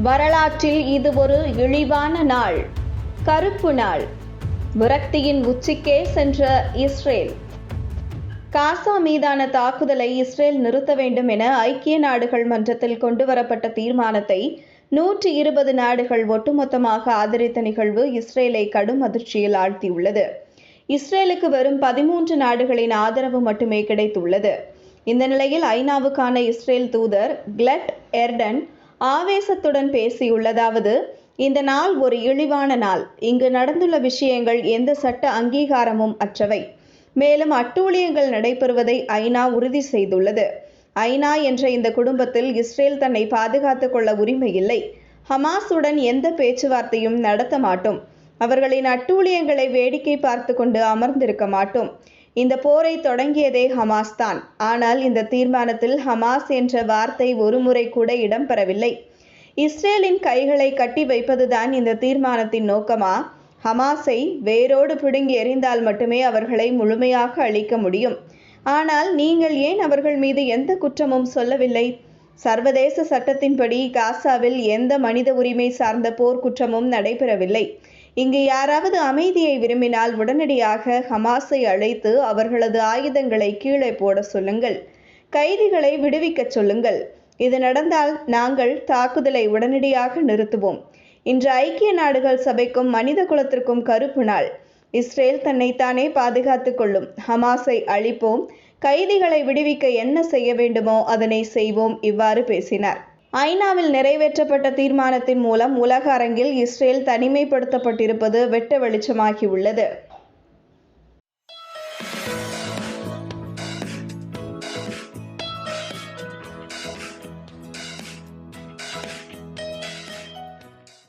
வரலாற்றில் இது ஒரு இழிவான நாள் கருப்பு நாள். விரக்தியின் உச்சிக்கே சென்ற இஸ்ரேல். காசா மீதான தாக்குதலை இஸ்ரேல் நிறுத்த வேண்டும் என ஐக்கிய நாடுகள் மன்றத்தில் கொண்டுவரப்பட்ட தீர்மானத்தை நூற்றி இருபது நாடுகள் ஒட்டுமொத்தமாக ஆதரித்த நிகழ்வு இஸ்ரேலை கடும் அதிர்ச்சியில் ஆழ்த்தியுள்ளது. இஸ்ரேலுக்கு வெறும் பதிமூன்று நாடுகளின் ஆதரவு மட்டுமே கிடைத்துள்ளது. இந்த நிலையில் ஐநாவுக்கான இஸ்ரேல் தூதர் கிளட் எர்டன் ஆவேசத்துடன் பேசியுள்ளதாவது இந்த நாள் ஒரு இழிவான நாள். இங்கு நடந்துள்ள விஷயங்கள் எந்த சட்ட அங்கீகாரமும் அற்றவை. மேலும் அட்டூழியங்கள் நடைபெறுவதை ஐநா உறுதி செய்துள்ளது. ஐநா என்ற இந்த குடும்பத்தில் இஸ்ரேல் தன்னை பாதுகாத்துக் கொள்ள உரிமை இல்லை. ஹமாஸுடன் எந்த பேச்சுவார்த்தையும் நடத்த மாட்டோம். அவர்களின் அட்டூழியங்களை வேடிக்கை பார்த்து கொண்டு அமர்ந்திருக்க மாட்டோம். இந்த போரை தொடங்கியதே ஹமாஸ் தான். ஆனால் இந்த தீர்மானத்தில் ஹமாஸ் என்ற வார்த்தை ஒருமுறை கூட இடம்பெறவில்லை. இஸ்ரேலின் கைகளை கட்டி வைப்பதுதான் இந்த தீர்மானத்தின் நோக்கமா? ஹமாஸை வேரோடு பிடுங்கி எறிந்தால் மட்டுமே அவர்களை முழுமையாக அழிக்க முடியும். ஆனால் நீங்கள் ஏன் அவர்கள் மீது எந்த குற்றமும் சொல்லவில்லை? சர்வதேச சட்டத்தின்படி காசாவில் எந்த மனித உரிமை சார்ந்த போர்க்குற்றமும் நடைபெறவில்லை. இங்கு யாராவது அமைதியை விரும்பினால் உடனடியாக ஹமாஸை அழைத்து அவர்களது ஆயுதங்களை கீழே போட சொல்லுங்கள். கைதிகளை விடுவிக்கச் சொல்லுங்கள். இது நடந்தால் நாங்கள் தாக்குதலை உடனடியாக நிறுத்துவோம். இன்று ஐக்கிய நாடுகள் சபைக்கும் மனித குலத்திற்கும் கருப்பு நாள். இஸ்ரேல் தன்னைத்தானே பாதுகாத்துக் கொள்ளும். ஹமாஸை அழிப்போம். கைதிகளை விடுவிக்க என்ன செய்ய வேண்டுமோ அதனை செய்வோம். இவ்வாறு பேசினார். ஐநாவில் நிறைவேற்றப்பட்ட தீர்மானத்தின் மூலம் உலக அரங்கில் இஸ்ரேல் தனிமைப்படுத்தப்பட்டிருப்பது வெட்ட வெளிச்சமாகியுள்ளது.